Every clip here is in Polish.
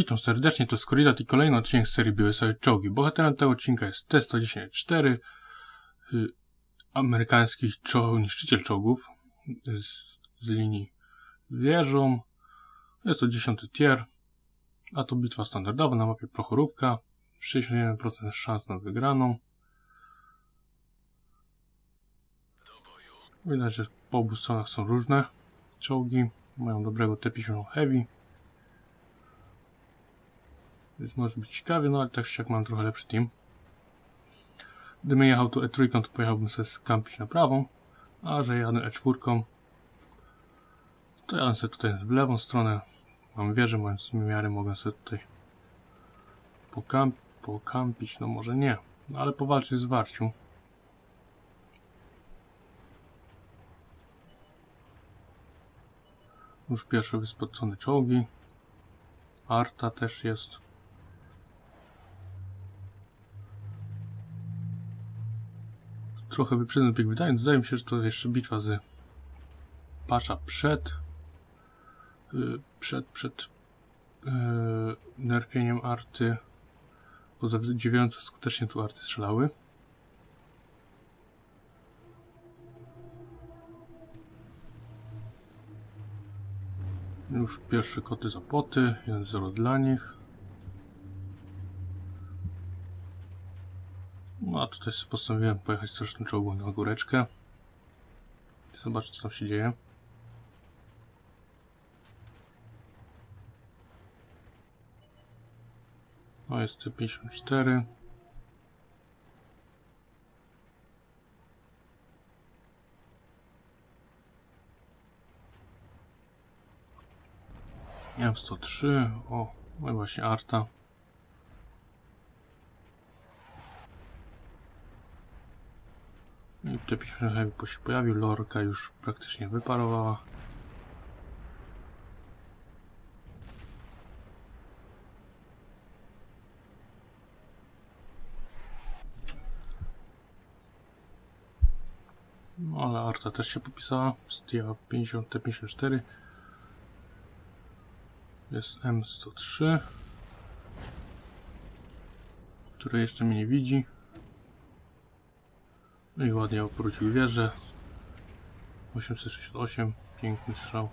Witam serdecznie, to Skoridat i kolejny odcinek z serii Biłe sobie czołgi. Bohaterem tego odcinka jest T-110-4, y, amerykański niszczyciel czołgów z, z linii wieżą. Jest to 10 tier, a to bitwa standardowa na mapie Prochorówka. 61% szans na wygraną. Widać, że po obu stronach są różne czołgi. Mają dobrego T-50 Heavy. Więc może być ciekawie, no ale tak czy siak mam trochę lepszy team. Gdybym jechał tu E3, to pojechałbym sobie skampić na prawą, a że jadę E4, to jadę sobie tutaj w lewą stronę. Mam wieżę, mając miary mogę sobie tutaj pokamp pokampić, no może nie, no ale powalczyć z warciu. Już pierwsze wyspocone czołgi. Arta też jest. Trochę wyprzedzam bieg wydaje. Mi się, że to jeszcze bitwa z Pasza przed yy, przed, przed yy, nerfieniem arty. Bo za dziewiące skutecznie tu arty strzelały. Już pierwsze koty za poty, 1-0 dla nich. Sobie postanowiłem pojechać strasznym czołgiem na góreczkę. Zobaczcie co tam się dzieje. O, jest T54. M103. O, no i właśnie Arta. I T50 Heavy się pojawił. Lorka już praktycznie wyparowała. No ale Arta też się popisała. Zdjęła 50 T54. Jest M103, który jeszcze mnie nie widzi. No i ładnie obrócił wieżę. 868, piękny strzał.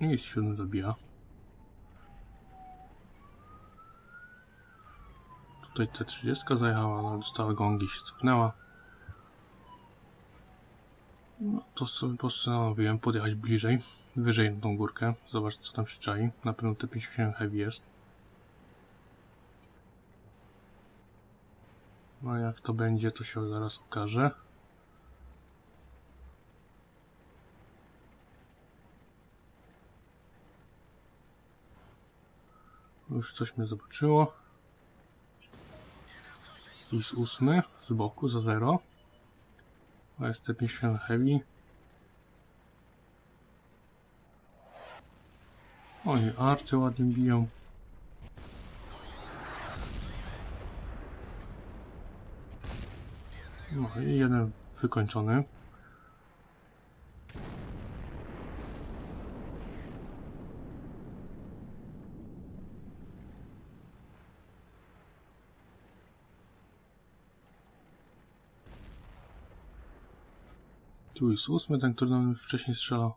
I z siódmy dobija. Tutaj T30 zajechała, ale dostała gongi się cofnęła. No to sobie postanowiłem podjechać bliżej, wyżej na tą górkę, zobaczyć co tam się czai. Na pewno T57 Heavy jest. No jak to będzie, to się zaraz okaże. Już coś mnie zobaczyło. I z ósmy, z boku, za zero. A jest T50 Heavy. Oj, arty ładnie biją. I jeden wykończony. Tu jest ósmy, ten, który nam wcześniej strzelał.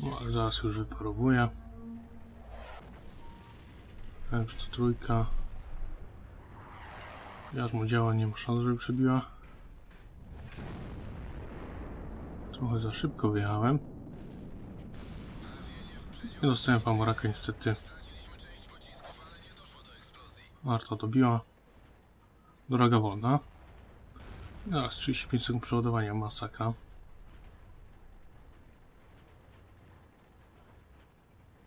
No, ale zaraz już wyparowuje. M103. Jaż mu działa, nie ma szans, żeby przebiła. Trochę za szybko wyjechałem. Nie dostałem pamoraka niestety. Marta dobiła. Droga wolna. Teraz 35 sekund przeładowania, masakra.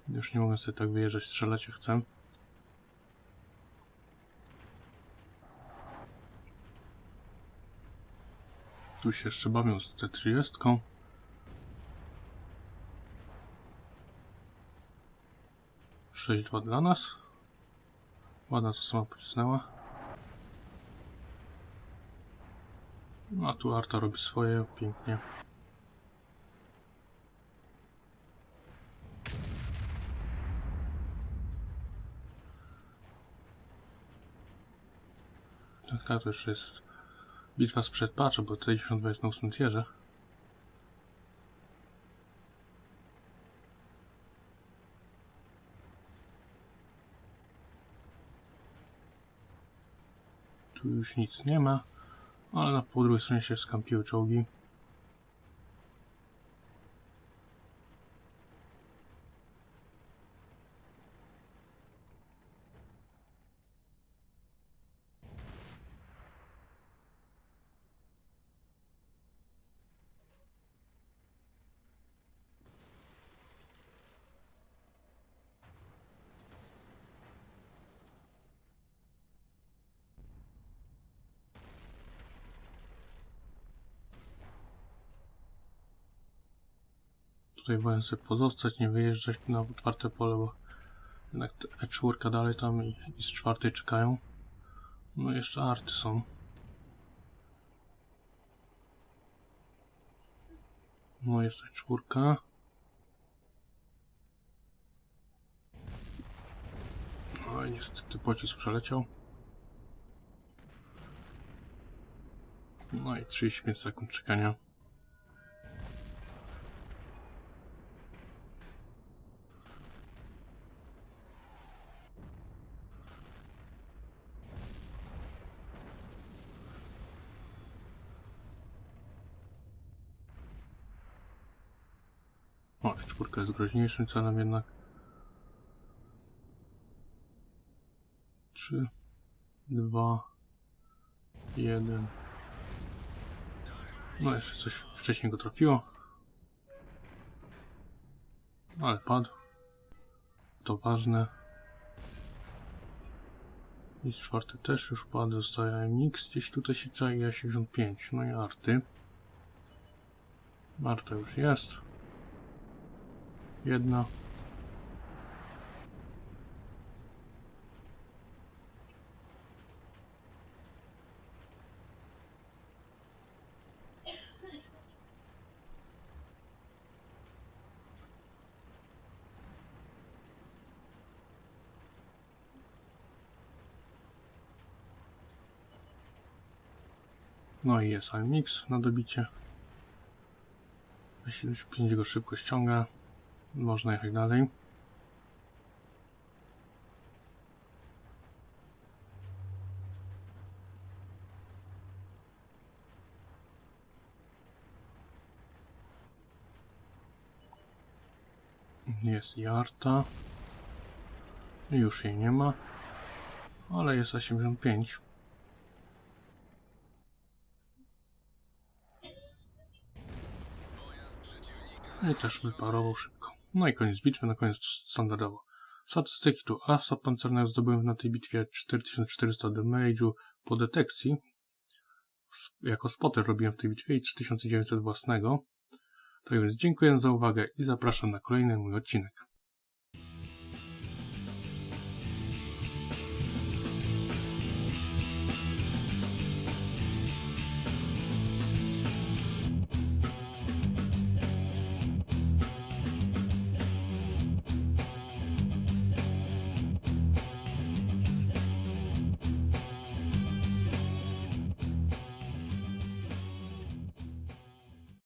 Już nie mogę sobie tak wyjeżdżać, strzelać jak chcę. tu się jeszcze bawią z T30. Sześć dwa dla nas. Ładna to sama pocisnęła. No, a tu Arta robi swoje, pięknie. Tak, ta to już jest bitwa sprzed patcha, bo tutaj 92 jest na 8 tierze. Tu już nic nie ma, ale na po drugiej stronie się skampiły czołgi. Tutaj wolę sobie pozostać, nie wyjeżdżać na otwarte pole, bo jednak te E4 dalej tam i, i z czwartej czekają. No i jeszcze arty są. No jest E4. No i niestety pocisk przeleciał. No i 35 sekund czekania. O, czwórka jest groźniejszym celem jednak. Trzy, dwa, jeden. No jeszcze coś wcześniej go trafiło. Ale padł. To ważne. I z czwarty też już padł. Zostaje MX. Gdzieś tutaj się czai A75. No i arty. Arta już jest. Jedna. No i jest mix na dobicie. 75 go szybko ściąga. Można jechać dalej. Jest Jarta. Już jej nie ma. Ale jest 85. I też wyparował szybko. No i koniec bitwy, na koniec standardowo. Statystyki tu asa pancernego zdobyłem na tej bitwie 4400 damage'u po detekcji. Jako spotter robiłem w tej bitwie i 3900 własnego. Tak więc dziękuję za uwagę i zapraszam na kolejny mój odcinek.